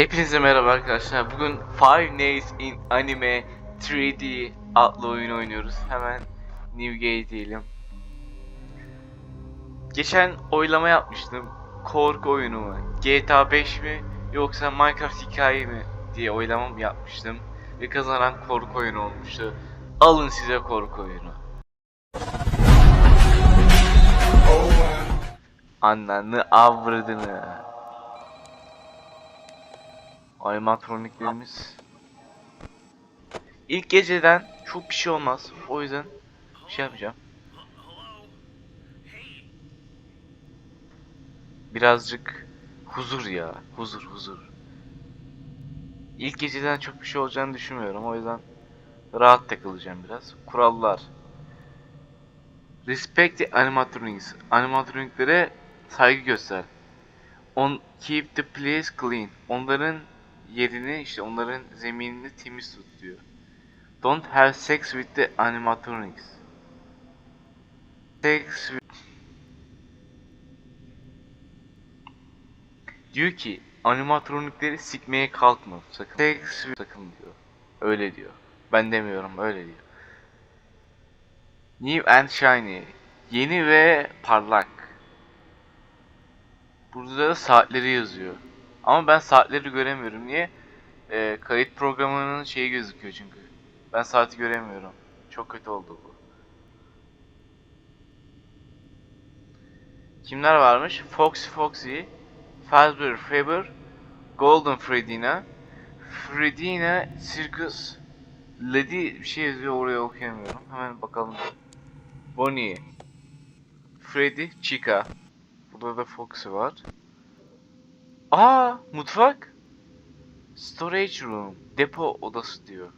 Hepinize merhaba arkadaşlar. Bugün Five Nights in Anime 3D adlı oyun oynuyoruz. Hemen New Game diyelim. Geçen oylama yapmıştım. Korku oyunu mu? GTA 5 mi? Yoksa Minecraft hikaye mi? diye oylamam yapmıştım. Ve kazanan korku oyunu olmuştu. Alın size korku oyunu. Ananı avradını. Animatroniklerimiz. İlk geceden çok bir şey olmaz. O yüzden şey yapacağım. Birazcık huzur ya. Huzur huzur. İlk geceden çok bir şey olacağını düşünmüyorum. O yüzden rahat takılacağım biraz. Kurallar. Respect the animatronics. Animatroniklere saygı göster. On keep the place clean. Onların yerini işte onların zeminini temiz tut diyor. Don't have sex with the animatronics. Sex with... Diyor ki animatronikleri sikmeye kalkma sakın. Sex with... sakın diyor. Öyle diyor. Ben demiyorum öyle diyor. New and shiny. Yeni ve parlak. Burada da saatleri yazıyor. Ama ben saatleri göremiyorum. Niye? Ee, kayıt programının şeyi gözüküyor çünkü. Ben saati göremiyorum. Çok kötü oldu bu. Kimler varmış? Foxy Foxy, Fazbear Faber, Golden Fredina, Fredina Circus, Lady bir şey yazıyor oraya okuyamıyorum. Hemen bakalım. Bonnie, Freddy, Chica. Burada da Foxy var. Aa, mutfak. Storage room. Depo odası diyor.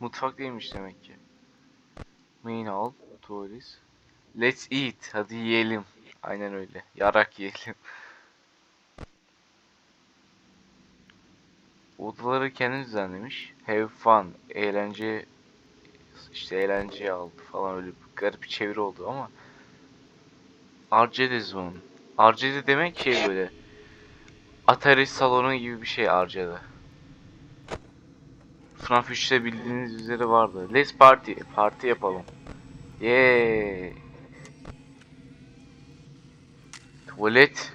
Mutfak değilmiş demek ki. Main hall, tuvalet. Let's eat. Hadi yiyelim. Aynen öyle. Yarak yiyelim. Odaları kendi düzenlemiş. Have fun. Eğlence işte eğlenceye aldı falan öyle bir garip bir çeviri oldu ama Arcade Zone. Arcade demek şey böyle Atari salonu gibi bir şey Arcade. FNAF 3'te bildiğiniz üzere vardı. Let's party. Parti yapalım. Yeee. Tuvalet.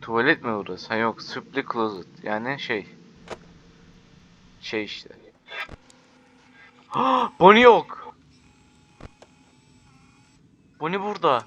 Tuvalet mi burası? Ha yok. Supply closet. Yani şey. Şey işte. Bonnie yok. Bonnie burada.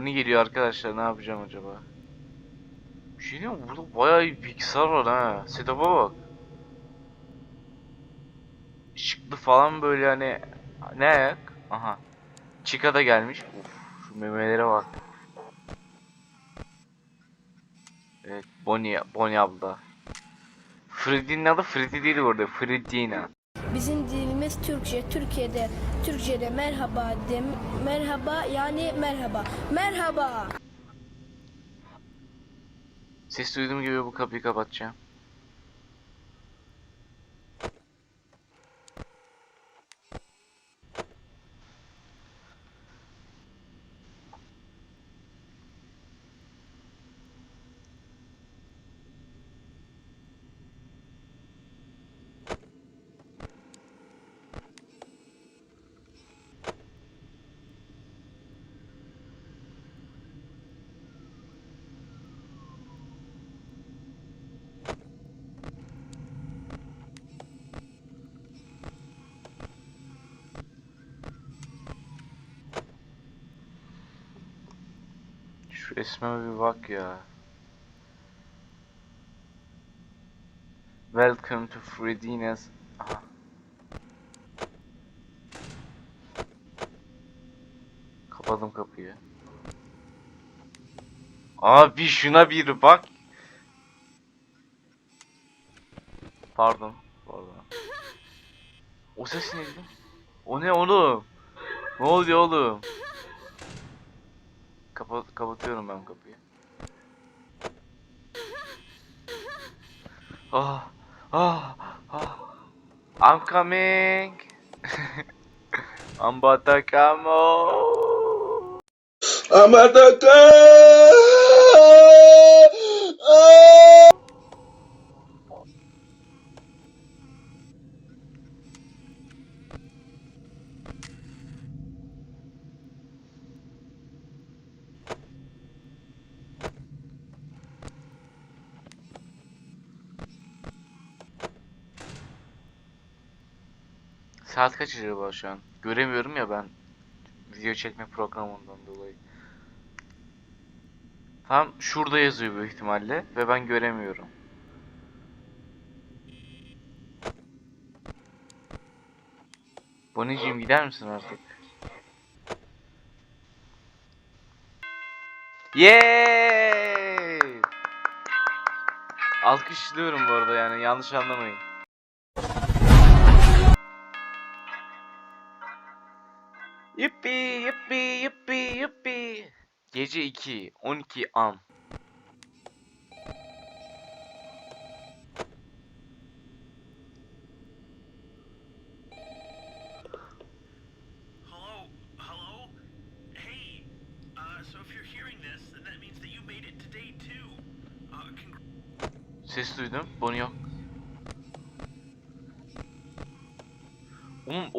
Bonnie geliyor arkadaşlar. Ne yapacağım acaba? Bir şey diyeyim? Burada bayağı bir bilgisayar var ha. Setup'a bak. Işıklı falan böyle hani ne ayak? Aha. Chica da gelmiş. Uf, şu memelere bak. Evet, Bonnie, Bonnie abla. Freddy'nin adı Freddy değil orada. Fredina. Bizim dilimiz Türkçe. Türkiye'de Türkçe'de merhaba dem merhaba yani merhaba. Merhaba. Ses duyduğum gibi bu kapıyı kapatacağım. Şu resme bir bak ya. Welcome to Fredina's... Aha. Kapadım kapıyı. Abi şuna bir bak. Pardon. Pardon. O ses neydi? O ne oğlum? Ne oluyor oğlum? Kapat kapatıyorum ben kapıyı. Ah, ah, ah. I'm coming. Ambatakamo. Amataka! Saat kaç acaba şu an? Göremiyorum ya ben. Video çekme programından dolayı. Tam şurada yazıyor büyük ihtimalle ve ben göremiyorum. Boniciğim gider misin artık? Yeeey! Alkışlıyorum bu yani yanlış anlamayın. Yuppi yuppi yuppi yuppi. Gece 2, 12 an.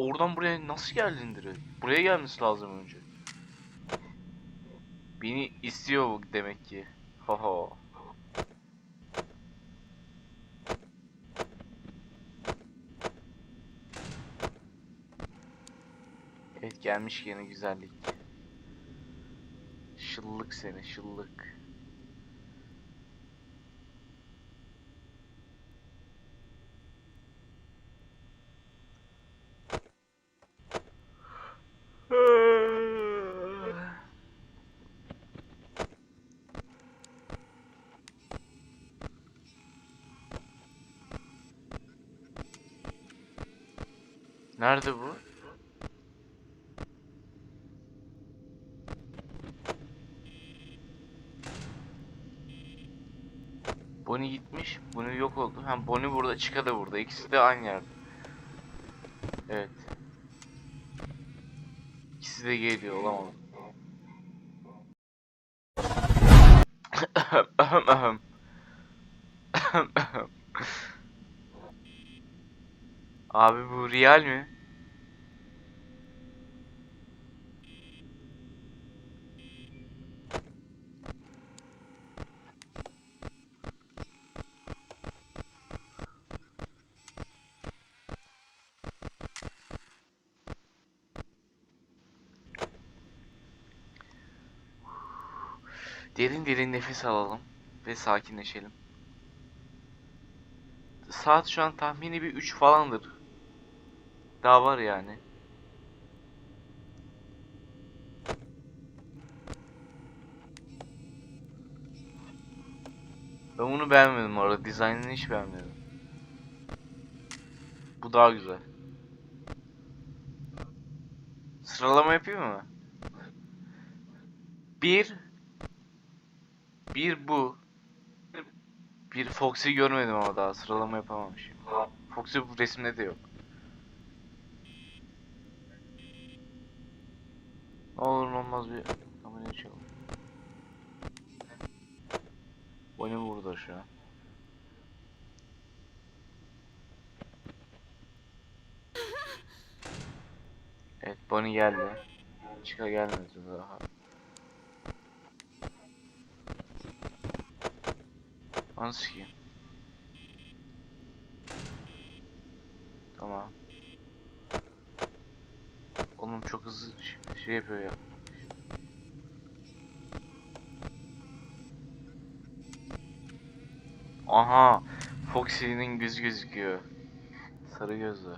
Oradan buraya nasıl geldin direkt? Buraya gelmesi lazım önce. Beni istiyor demek ki. Haha. Evet gelmiş yine güzellik. Şıllık seni şıllık. Nerede bu? Bonnie gitmiş. Bonnie yok oldu. Ha Bonnie burada, Chica da burada. İkisi de aynı yerde. Evet. İkisi de geliyor olamaz. Ahem, ahem. Ahem, ahem. Abi bu real mi? Derin derin nefes alalım ve sakinleşelim. Saat şu an tahmini bir 3 falandır. Daha var yani. Ben bunu beğenmedim orada. Dizaynını hiç beğenmedim. Bu daha güzel. Sıralama yapayım mı? Bir Bir bu Bir Foxy görmedim ama daha sıralama yapamamışım. Foxy bu resimde de yok. Olur olmaz bir kamerayı açalım. Burada şu an. Evet Bonnie geldi. Chica gelmedi daha. Anı sikeyim. Tamam. Oğlum çok hızlı şey yapıyor ya. Aha, Foxy'nin göz gözüküyor. Sarı gözlü.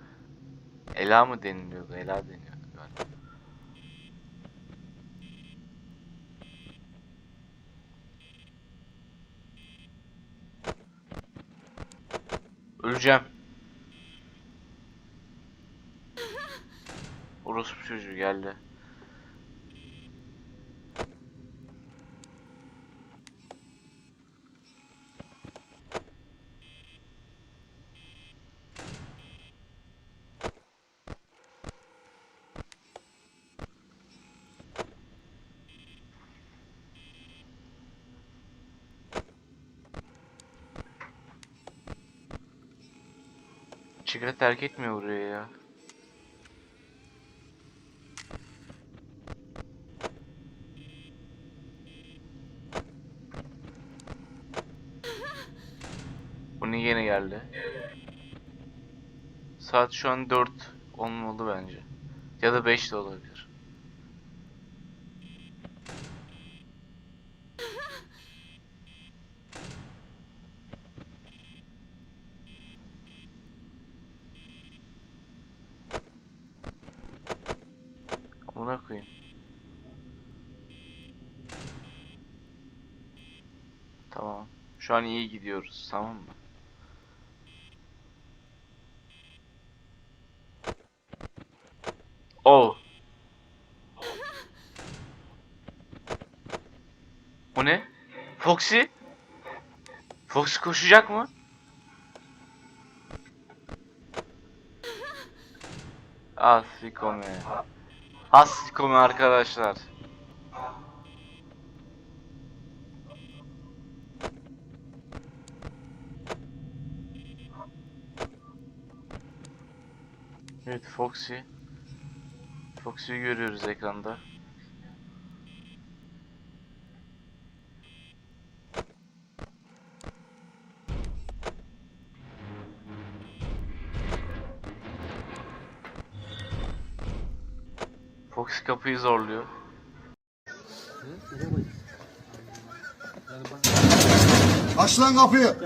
Ela mı deniliyordu? Ela deniyordu galiba. Öleceğim. Orospu çocuğu geldi. Çikre terk etmiyor buraya ya. Yine geldi? Saat şu an 4 olmalı bence. Ya da 5 de olabilir. Amına koyayım. Tamam. Şu an iyi gidiyoruz, tamam mı? Oh. O ne? Foxy? Foxy koşacak mı? Ah sikome. Ah sikome arkadaşlar. Evet Foxy. Foxy'yi görüyoruz ekranda. Foxy kapıyı zorluyor. Aç lan kapıyı.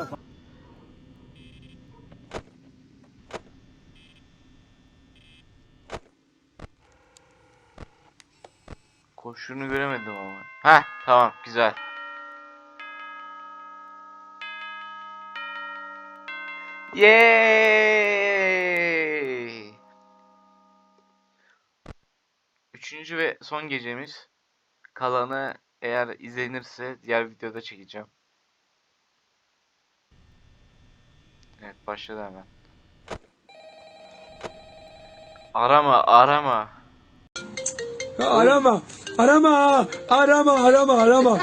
Koşunu göremedim ama. Heh tamam güzel. Yay! Üçüncü ve son gecemiz. Kalanı eğer izlenirse diğer videoda çekeceğim. Evet başladı hemen. Arama arama. Ya arama, arama, arama, arama, arama,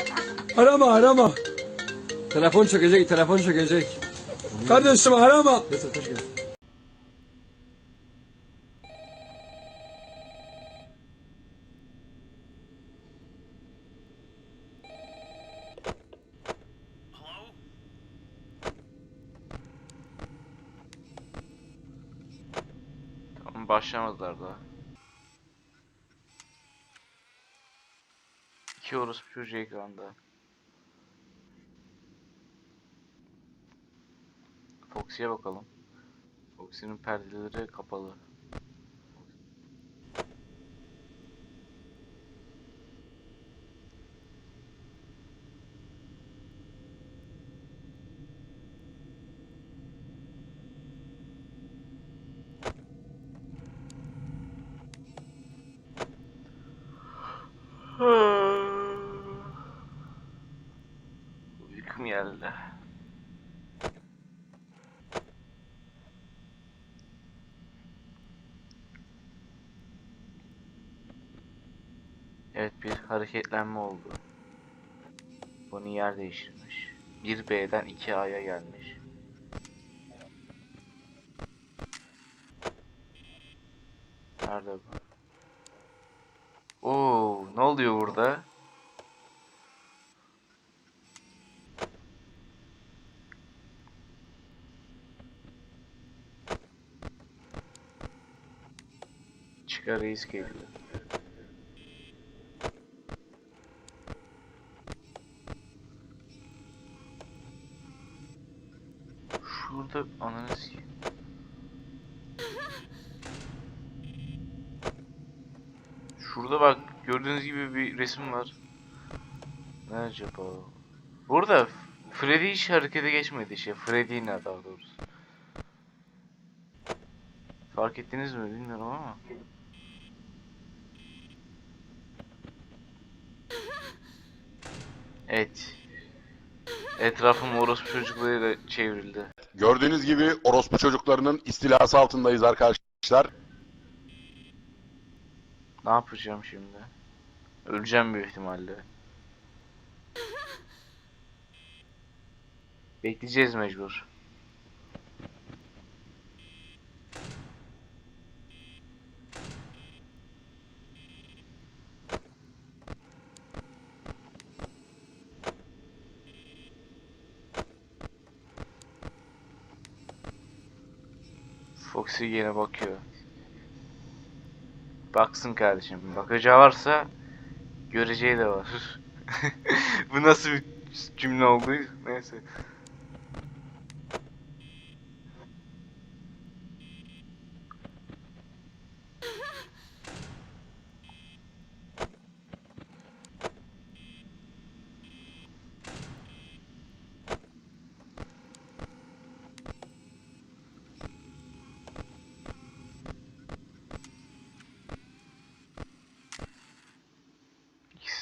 arama, arama. Telefon çökecek, telefon çökecek. Kardeşim arama. Tamam başlamadılar daha. İki orospu çocuğu ekranda. Foxy'ye bakalım. Foxy'nin perdeleri kapalı. Geldi. Evet bir hareketlenme oldu. Bunu yer değiştirmiş. 1B'den 2A'ya gelmiş. Nerede bu? Oo, ne oluyor burada? Çıkar reis geliyor. Şurada ananı sikeyim. Şurada bak gördüğünüz gibi bir resim var. Ne acaba? Burada Freddy hiç harekete geçmedi şey. Freddy ne daha doğrusu. Fark ettiniz mi bilmiyorum ama. Evet. Etrafım orospu çocuklarıyla çevrildi. Gördüğünüz gibi orospu çocuklarının istilası altındayız arkadaşlar. Ne yapacağım şimdi? Öleceğim büyük ihtimalle. Bekleyeceğiz mecbur. Yine bakıyor. Baksın kardeşim. Bakacağı varsa göreceği de var. Bu nasıl bir cümle oldu? Neyse.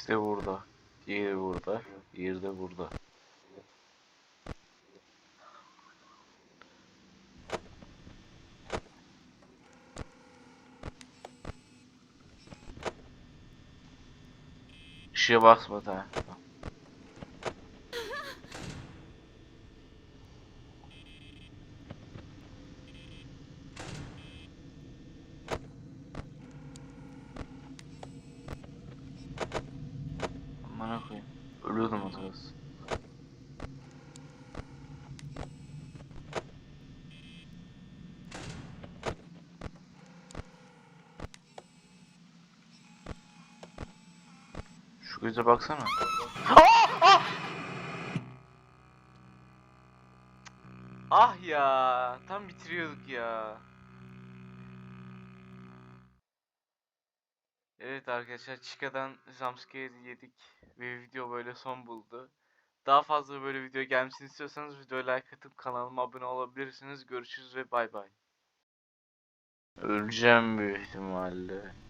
İkisi de burada. Diğeri burada. Diğeri de burada. Işığa basma da. Amına koyayım. Ölüyordum az kalsın. Şu göze baksana. Ah ya, tam bitiriyorduk ya. Evet arkadaşlar Chica'dan jumpscare yedik ve video böyle son buldu. Daha fazla böyle video gelmesini istiyorsanız videoya like atıp kanalıma abone olabilirsiniz. Görüşürüz ve bay bay. Öleceğim büyük ihtimalle.